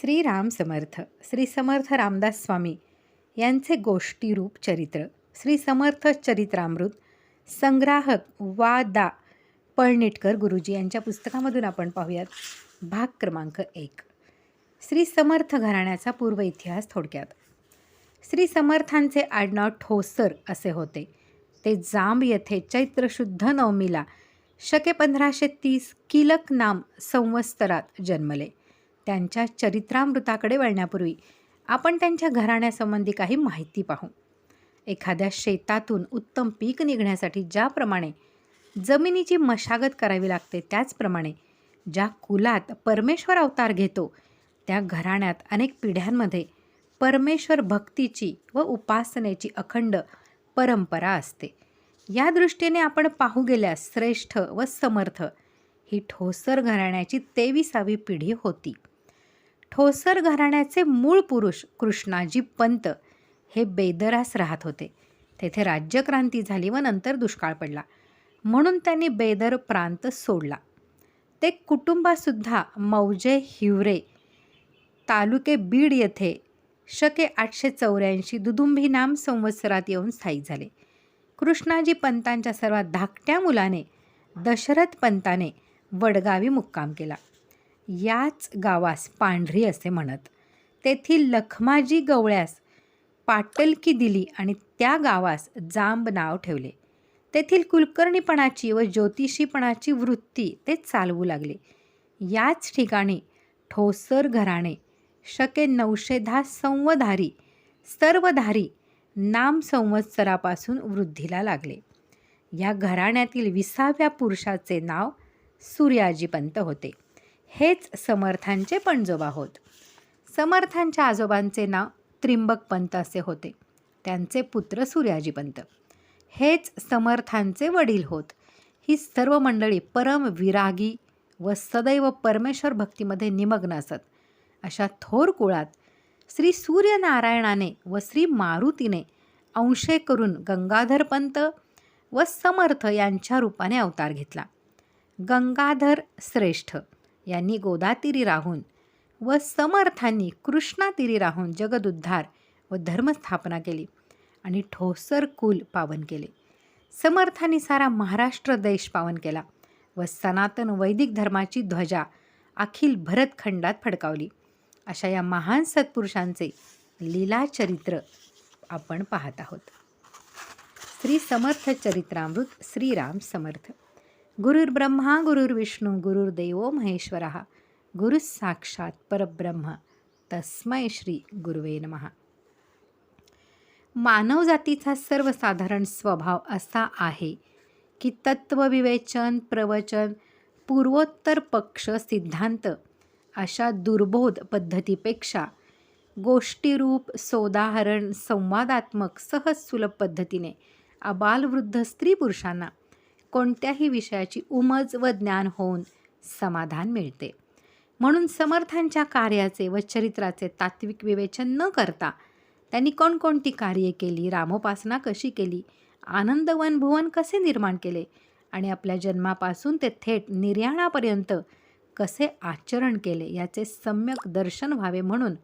श्रीराम समर्थ श्री समर्थ रामदास स्वामी यांचे गोष्टीरूप चरित्र. श्री समर्थ चरित्रामृत संग्राहक वा दा पळणिटकर गुरुजी यांच्या पुस्तकामधून आपण पाहूयात. भाग क्रमांक एक. श्री समर्थ घराण्याचा पूर्व इतिहास थोडक्यात. श्री समर्थांचे आडनाव ठोसर असे होते. ते जांब येथे चैत्र शुद्ध नवमीला शके पंधराशे तीस किलक नाम संवत्सरात जन्मले. त्यांच्या चरित्रामृताकडे वळण्यापूर्वी आपण त्यांच्या घराण्यासंबंधी काही माहिती पाहू. एखाद्या शेतातून उत्तम पीक निघण्यासाठी ज्याप्रमाणे जमिनीची मशागत करावी लागते त्याचप्रमाणे ज्या कुलात परमेश्वर अवतार घेतो त्या घराण्यात अनेक पिढ्यांमध्ये परमेश्वर भक्तीची व उपासनेची अखंड परंपरा असते. या दृष्टीने आपण पाहू गेल्यास श्रेष्ठ व समर्थ ही ठोसर घराण्याची तेविसावी पिढी होती. ठोसर घराण्याचे मूळ पुरुष कृष्णाजी पंत हे बेदरास राहत होते. तेथे राज्यक्रांती झाली व नंतर दुष्काळ पडला. म्हणून त्यांनी बेदर प्रांत सोडला. ते कुटुंबासुद्धा मौजे हिवरे तालुके बीड येथे शके आठशे चौऱ्याऐंशी दुदुंभी नाम संवत्सरात येऊन स्थायिक झाले. कृष्णाजी पंतांच्या सर्वात धाकट्या मुलाने दशरथ पंताने वडगावी मुक्काम केला. याच गावास पांढरी असे म्हणत. तेथील लखमाजी गवळ्यास पाटलकी दिली आणि त्या गावास जांब नाव ठेवले. तेथील कुलकर्णीपणाची व ज्योतिषीपणाची वृत्ती ते चालवू लागले. याच ठिकाणी ठोसर घराणे शके नऊशे दहा संवधारी सर्वधारी नाम संवत्सरापासून वृद्धीला लागले. या घराण्यातील विसाव्या पुरुषाचे नाव सूर्याजीपंत होते. हेच समर्थांचे पणजोबा होत. समर्थांच्या आजोबांचे नाव त्रिंबक पंत असे होते. त्यांचे पुत्र सूर्याजीपंत हेच समर्थांचे वडील होत. ही सर्व मंडळी परम विरागी व सदैव परमेश्वर भक्तीमध्ये निमग्न असत. अशा थोर कुळात श्री सूर्यनारायणाने व श्री मारुतीने अंशे करून गंगाधरपंत व समर्थ यांच्या रूपाने अवतार घेतला. गंगाधर श्रेष्ठ. यांनी गोदातीरी राहून व समर्थांनी कृष्णातीरी राहून जगदुद्धार व धर्मस्थापना केली आणि ठोसर कुल पावन केले. समर्थांनी सारा महाराष्ट्र देश पावन केला व सनातन वैदिक धर्माची ध्वजा अखिल भरतखंडात फडकावली. अशा या महान सत्पुरुषांचे लीलाचरित्र आपण पाहत आहोत. श्री समर्थ चरित्रामृत श्रीराम समर्थ. गुरुर्ब्रह्मा गुरुर्विष्णू गुरुर्देवो महेश्वर गुरुसाक्षात परब्रह्म. तस्मै श्री गुरुवे नमः. मानवजातीचा सर्वसाधारण स्वभाव असा आहे की तत्वविवेचन प्रवचन पूर्वोत्तर पक्ष सिद्धांत अशा दुर्बोध पद्धतीपेक्षा गोष्टीरूप सोदाहरण संवादात्मक सहज सुलभ पद्धतीने अबालवृद्ध स्त्री पुरुषांना कोणत्याही विषयाची उमज व ज्ञान होऊन समाधान मिळते. म्हणून समर्थांच्या कार्याचे व चरित्राचे तात्विक विवेचन न करता त्यांनी कोणकोणती कार्ये केली रामोपासना कशी केली आनंदवन भुवन कसे निर्माण केले आणि आपल्या जन्मापासून ते थेट निर्याणापर्यंत कसे आचरण केले याचे सम्यक दर्शन व्हावे म्हणून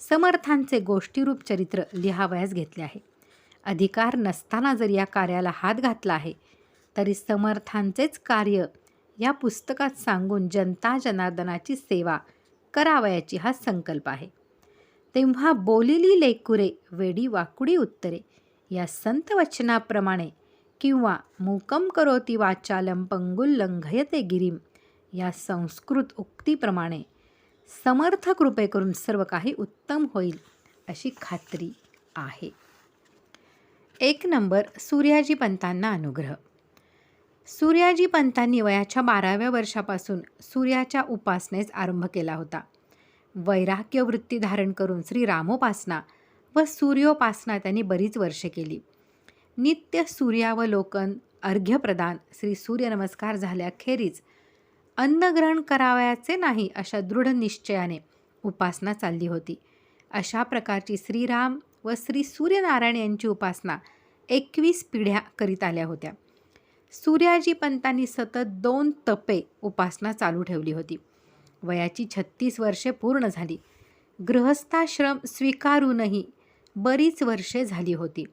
समर्थांचे गोष्टीरूप चरित्र लिहावयास घेतले आहे. अधिकार नसताना जर या कार्याला हात घातला आहे तरी समर्थांचेच कार्य. या पुस्तकात सांगून जनता जनार्दनाची सेवा करावयाची हा संकल्प आहे. तेव्हा बोलिली लेकुरे वेडी वाकुडी उत्तरे. या संत वचनाप्रमाणे किंवा मूकम करोती वाचालम पंगुल लंघयते गिरीम या संस्कृत उक्तीप्रमाणे समर्थ कृपे करून सर्व काही उत्तम होईल अशी खात्री आहे. एक नंबर सूर्याजी पंतांना अनुग्रह. सूर्याजी पंतांनी वयाच्या बाराव्या वर्षापासून सूर्याच्या उपासनेस आरंभ केला होता. वैराग्य वृत्ती धारण करून श्री रामोपासना व सूर्योपासना त्यांनी बरीच वर्षे केली. नित्य सूर्यावलोकन अर्घ्यप्रदान श्री सूर्यनमस्कार झाल्याखेरीज अन्नग्रहण करावयाचे नाही अशा दृढ निश्चयाने उपासना चालली होती. अशा प्रकारची श्रीराम व श्री सूर्यनारायण यांची उपासना एकवीस पिढ्या करीत आल्या होत्या. सूर्याजी पंतांनी सतत दोन तपे उपासना चालू ठेवली होती. वयाची छत्तीस वर्षे पूर्ण झाली. गृहस्थाश्रम स्वीकारूनही बरीच वर्षे झाली होती.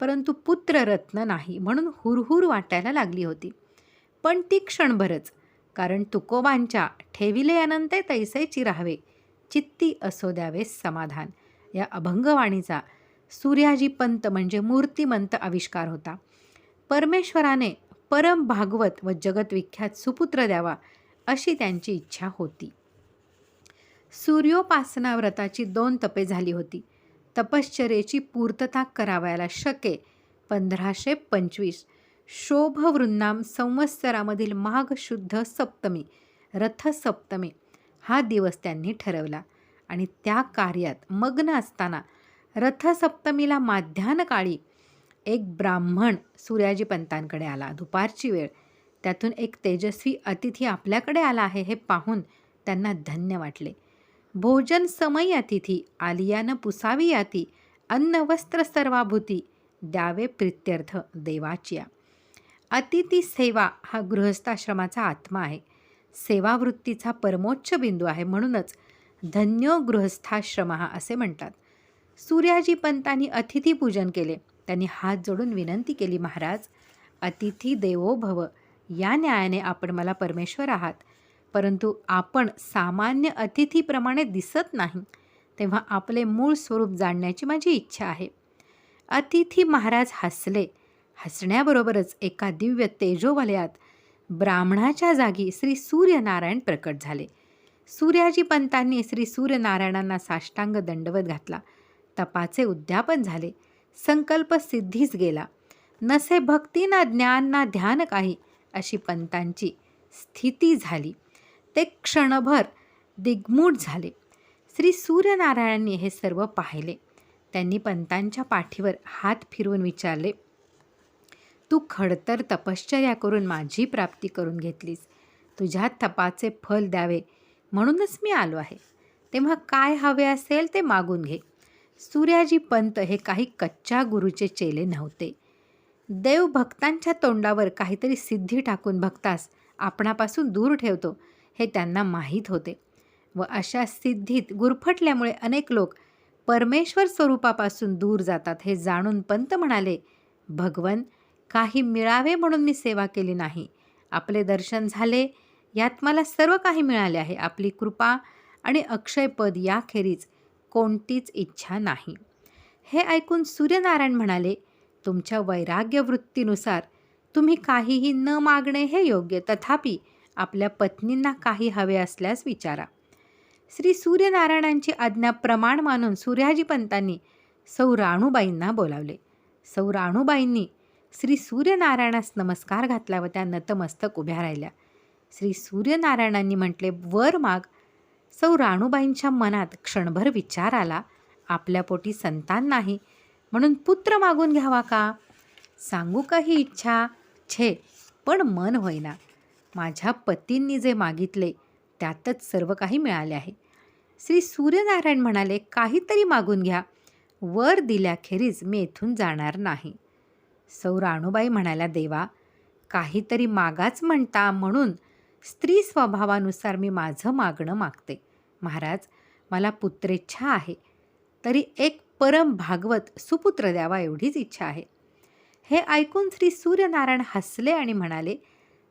परंतु पुत्ररत्न नाही म्हणून हुरहुर वाटायला लागली होती. पण ती क्षणभरच कारण तुकोबांच्या ठेविले अनंते तैसेची राहावे चित्ती असो द्यावे समाधान या अभंगवाणीचा सूर्याजी पंत म्हणजे मूर्तिमंत आविष्कार होता. परमेश्वराने परम भागवत व जगतविख्यात सुपुत्र द्यावा अशी त्यांची इच्छा होती. सूर्योपासना व्रताची दोन तपे झाली होती. तपश्चर्येची पूर्तता करावयाला शके पंधराशे पंचवीस. शोभवृन्नाम संवत्सरामधील माघ शुद्ध सप्तमी रथसप्तमी हा दिवस त्यांनी ठरवला आणि त्या कार्यात मग्न असताना रथसप्तमीला माध्यानकाळी एक ब्राह्मण सूर्याजी पंतांकडे आला. दुपारची वेळ. त्यातून एक तेजस्वी अतिथी आपल्याकडे आला आहे हे पाहून त्यांना धन्य वाटले. भोजन समय अतिथी आलियानं पुसावी याती अन्न वस्त्र सर्वाभूती द्यावे प्रित्यर्थ देवाचिया अतिथी सेवा हा गृहस्थाश्रमाचा आत्मा आहे. सेवावृत्तीचा परमोच्च बिंदू आहे म्हणूनच धन्यो गृहस्थाश्रम हा असे म्हणतात. सूर्याजी पंतांनी अतिथी पूजन केले. त्यांनी हात जोडून विनंती केली महाराज अतिथी देवो भव या न्यायाने आपण मला परमेश्वर आहात. परंतु आपण सामान्य अतिथीप्रमाणे दिसत नाही तेव्हा आपले मूळ स्वरूप जाणण्याची माझी इच्छा आहे. अतिथी महाराज हसले. हसण्याबरोबरच एका दिव्य तेजोवलयात ब्राह्मणाच्या जागी श्री सूर्यनारायण प्रकट झाले. सूर्याजी पंतांनी श्री सूर्यनारायणांना साष्टांग दंडवत घातला. तपाचे उद्यापन झाले. संकल्प सिद्धीच गेला. नसे भक्ती ना ज्ञान ना ध्यान काही अशी पंतांची स्थिती झाली. ते क्षणभर दिग्मूढ झाले. श्री सूर्यनारायणांनी हे सर्व पाहिले. त्यांनी पंतांच्या पाठीवर हात फिरवून विचारले तू खडतर तपश्चर्या करून माझी प्राप्ती करून घेतलीस. तुझ्या तपाचे फल द्यावे म्हणूनच मी आलो आहे. तेव्हा काय हवे असेल ते मागून घे. सूर्याजी पंत हे काही कच्च्या गुरुचे चेले नव्हते. देव भक्तांच्या तोंडावर काहीतरी सिद्धी टाकून भक्तास आपणापासून दूर ठेवतो हे त्यांना माहीत होते. व अशा सिद्धीत गुरफटल्यामुळे अनेक लोक परमेश्वर स्वरूपापासून दूर जातात हे जाणून पंत म्हणाले भगवन काही मिळावे म्हणून मी सेवा केली नाही. आपले दर्शन झाले यात मला सर्व काही मिळाले आहे. आपली कृपा आणि अक्षयपद याखेरीज कोणतीच इच्छा नाही. हे ऐकून सूर्यनारायण म्हणाले तुमच्या वैराग्य वृत्तीनुसार तुम्ही काहीही न मागणे हे योग्य. तथापि आपल्या पत्नींना काही हवे असल्यास विचारा. श्री सूर्यनारायणांची आज्ञा प्रमाण मानून सूर्याजी पंतांनी सौ राणूबाईंना बोलावले. सौ राणूबाईंनी श्री सूर्यनारायणास नमस्कार घातला व त्या नतमस्तक उभ्या राहिल्या. श्री सूर्यनारायणांनी म्हटले वर माग सौ राणूबाईंच्या मनात क्षणभर विचार आला. आपल्या पोटी संतान नाही. म्हणून पुत्र मागून घ्यावा का? सांगू का ही इच्छा? छे पण मन होईना. माझ्या पतींनी जे मागितले त्यातच सर्व काही मिळाले आहे. श्री सूर्यनारायण म्हणाले काहीतरी मागून घ्या. वर दिल्याखेरीज मी इथून जाणार नाही. सौ राणूबाई म्हणाल्या देवा काहीतरी मागाच म्हणता म्हणून स्त्री स्वभावानुसार मी माझं मागणं मागते. महाराज मला पुत्रेच्छा आहे. तरी एक परम भागवत सुपुत्र द्यावा एवढीच इच्छा आहे. हे ऐकून श्री सूर्यनारायण हसले आणि म्हणाले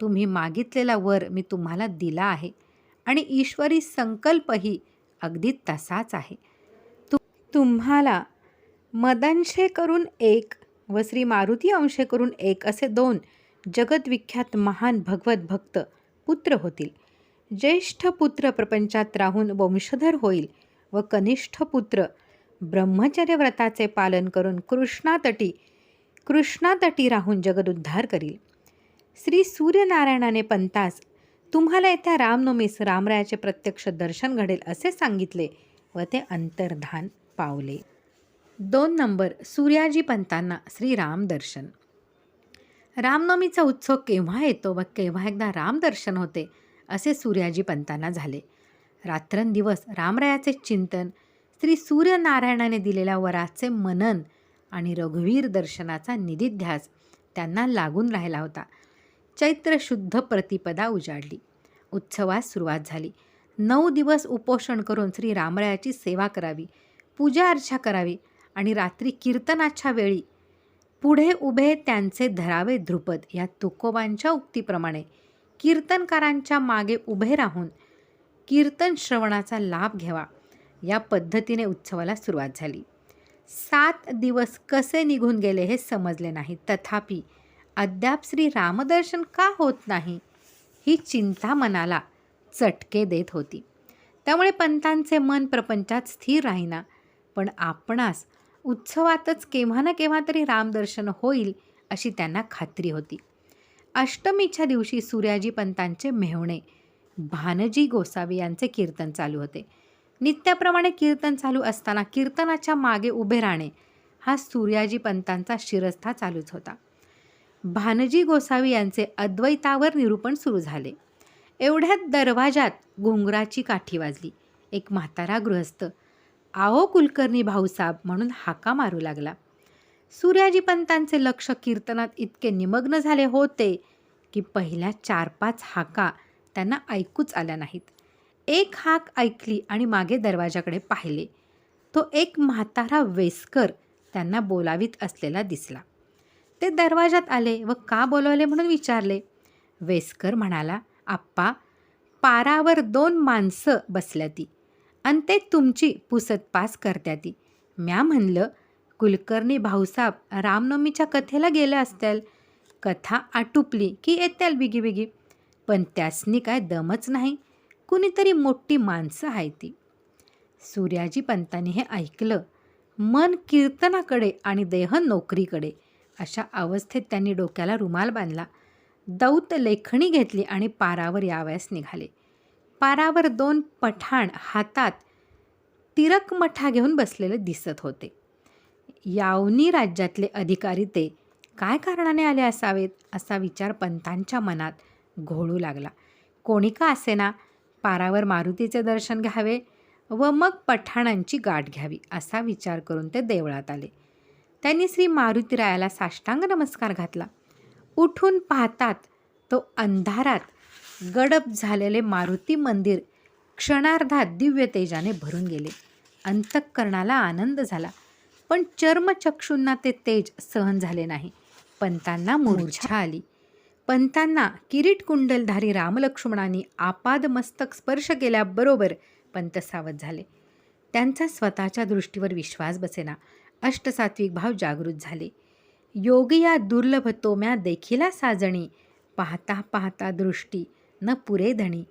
तुम्ही मागितलेला वर मी तुम्हाला दिला आहे आणि ईश्वरी संकल्पही अगदी तसाच आहे. तु तुम्हाला मदंशे करून एक व श्री मारुती अंशे करून एक असे दोन जगद्विख्यात महान भगवत भक्त पुत्र होतील. ज्येष्ठ पुत्र प्रपंचात राहून वंशधर होईल व कनिष्ठ पुत्र ब्रह्मचर्य व्रताचे पालन करून कृष्णातटी कृष्णातटी राहून जगदुद्धार करील. श्री सूर्यनारायणाने पंतास तुम्हाला येत्या रामनवमीस रामरायाचे प्रत्यक्ष दर्शन घडेल असे सांगितले व ते अंतर्धान पावले. दोन नंबर सूर्याजी पंतांना श्रीराम दर्शन. रामनवमीचा उत्सव केव्हा येतो व केव्हा एकदा रामदर्शन होते? असे सूर्याजी पंतांना झाले. रात्रंदिवस रामरायाचे चिंतन श्री सूर्यनारायणाने दिलेल्या वराचे मनन आणि रघुवीर दर्शनाचा निधिध्यास त्यांना लागून राहिला होता. चैत्र शुद्ध प्रतिपदा उजाडली. उत्सवास सुरुवात झाली. नऊ दिवस उपोषण करून श्री रामरायाची सेवा करावी पूजा अर्चा करावी आणि रात्री कीर्तनाच्या वेळी पुढे उभे त्यांचे धरावे ध्रुपद या तुकोबांच्या उक्तीप्रमाणे कीर्तनकारांच्या मागे उभे राहून कीर्तन श्रवणाचा लाभ घ्यावा या पद्धतीने उत्सवाला सुरुवात झाली. सात दिवस कसे निघून गेले हे समजले नाही. तथापि अद्याप श्री रामदर्शन का होत नाही ही चिंता मनाला चटके देत होती. त्यामुळे पंतांचे मन प्रपंचात स्थिर राहीना पण आपणास उत्सवातच केव्हा ना केव्हा तरी रामदर्शन होईल अशी त्यांना खात्री होती. अष्टमीच्या दिवशी सूर्याजी पंतांचे मेहणे. भानजी गोसावी यांचे कीर्तन चालू होते. नित्याप्रमाणे कीर्तन चालू असताना कीर्तनाच्या मागे उभे राहणे हा सूर्याजी पंतांचा शिरस्था चालूच होता. भानजी गोसावी यांचे अद्वैतावर निरूपण सुरू झाले. एवढ्यात दरवाजात घुंगराची काठी वाजली. एक म्हातारा गृहस्थ आओ कुलकर्णी भाऊसाब म्हणून हाका मारू लागला. सूर्याजी पंतांचे लक्ष कीर्तनात इतके निमग्न झाले होते की पहिल्या चार पाच हाका त्यांना ऐकूच आल्या नाहीत. एक हाक ऐकली आणि मागे दरवाजाकडे पाहिले. तो एक म्हातारा वेस्कर त्यांना बोलावीत असलेला दिसला. ते दरवाजात आले व का बोलवले म्हणून विचारले. वेस्कर म्हणाला आप्पा पारावर दोन माणसं बसल्या ती आणि ते तुमची पुसतपास करत्या ती म्या म्हणलं कुलकर्णी भाऊसाब रामनवमीच्या कथेला गेल्या असत्याल. कथा आटुपली की येत्याल बिगी बिगी पण त्यासनी काय दमच नाही. कुणीतरी मोठी माणसं आहे ती. सूर्याजी पंतांनी हे ऐकलं. मन कीर्तनाकडे आणि देह नोकरीकडे अशा अवस्थेत त्यांनी डोक्याला रुमाल बांधला. दौत लेखणी घेतली आणि पारावर यावयास निघाले. पारावर दोन पठाण हातात तिरकमठा घेऊन बसलेले दिसत होते. यावनी राज्यातले अधिकारी ते काय कारणाने आले असावेत असा विचार पंतांच्या मनात घोळू लागला. कोणी का असेना पारावर मारुतीचे दर्शन घ्यावे व मग पठाणांची गाठ घ्यावी असा विचार करून ते देवळात आले. त्यांनी श्री मारुतीरायाला साष्टांग नमस्कार घातला. उठून पाहतात तो अंधारात गडप झालेले मारुती मंदिर क्षणार्धात दिव्य तेजाने भरून गेले. अंतःकरणाला आनंद झाला. पण चर्मचक्षूंना ते तेज सहन झाले नाही. पंतांना मूर्छा आली. पंतांना किरीट कुंडलधारी रामलक्ष्मणांनी आपाद मस्तक स्पर्श केल्याबरोबर पंत सावध झाले. त्यांचा स्वतःच्या दृष्टीवर विश्वास बसेना. अष्टसात्विक भाव जागृत झाले. योगी या दुर्लभ तोम्या देखिला साजणी पाहता पाहता दृष्टी न पुरे धणी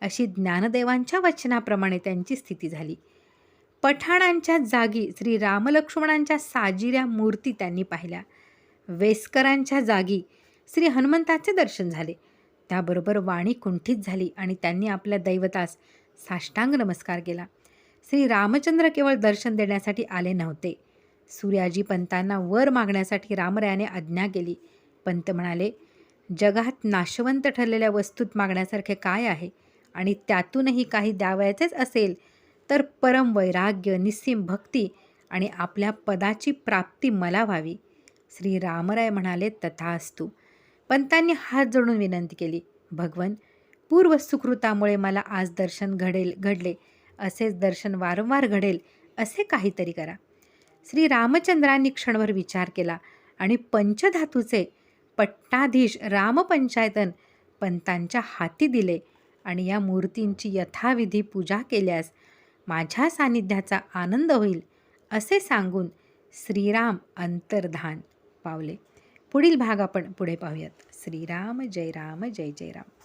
अशी ज्ञानदेवांच्या वचनाप्रमाणे त्यांची स्थिती झाली. पठाणांच्या जागी श्री रामलक्ष्मणांच्या साजिऱ्या मूर्ती त्यांनी पाहिल्या. वेस्करांच्या जागी श्री हनुमंताचे दर्शन झाले. त्याबरोबर वाणी कुंठित झाली आणि त्यांनी आपल्या दैवतास साष्टांग नमस्कार केला. श्री रामचंद्र केवळ दर्शन देण्यासाठी आले नव्हते. सूर्याजी पंतांना वर मागण्यासाठी रामरायाने आज्ञा केली. पंत म्हणाले जगात नाशवंत ठरलेल्या वस्तूत मागण्यासारखे काय आहे? आणि त्यातूनही काही द्यावयाचेच असेल तर परम वैराग्य निस्सीम भक्ती आणि आपल्या पदाची प्राप्ती मला व्हावी. श्री रामराय म्हणाले तथास्तू. पंतांनी हात जोडून विनंती केली भगवन पूर्व सुकृतामुळे मला आज दर्शन घडेल घडले असेच दर्शन वारंवार घडेल असे काहीतरी करा. श्री रामचंद्रांनी क्षणभर विचार केला आणि पंचधातूचे पट्टाधीश रामपंचायतन पंतांच्या हाती दिले आणि या मूर्तींची यथाविधी पूजा केल्यास माझ्या सानिध्याचा आनंद होईल असे सांगून श्रीराम अंतर्धान पावले. पुढील भाग आपण पुढे पाहूयात. श्रीराम जय राम जय जय राम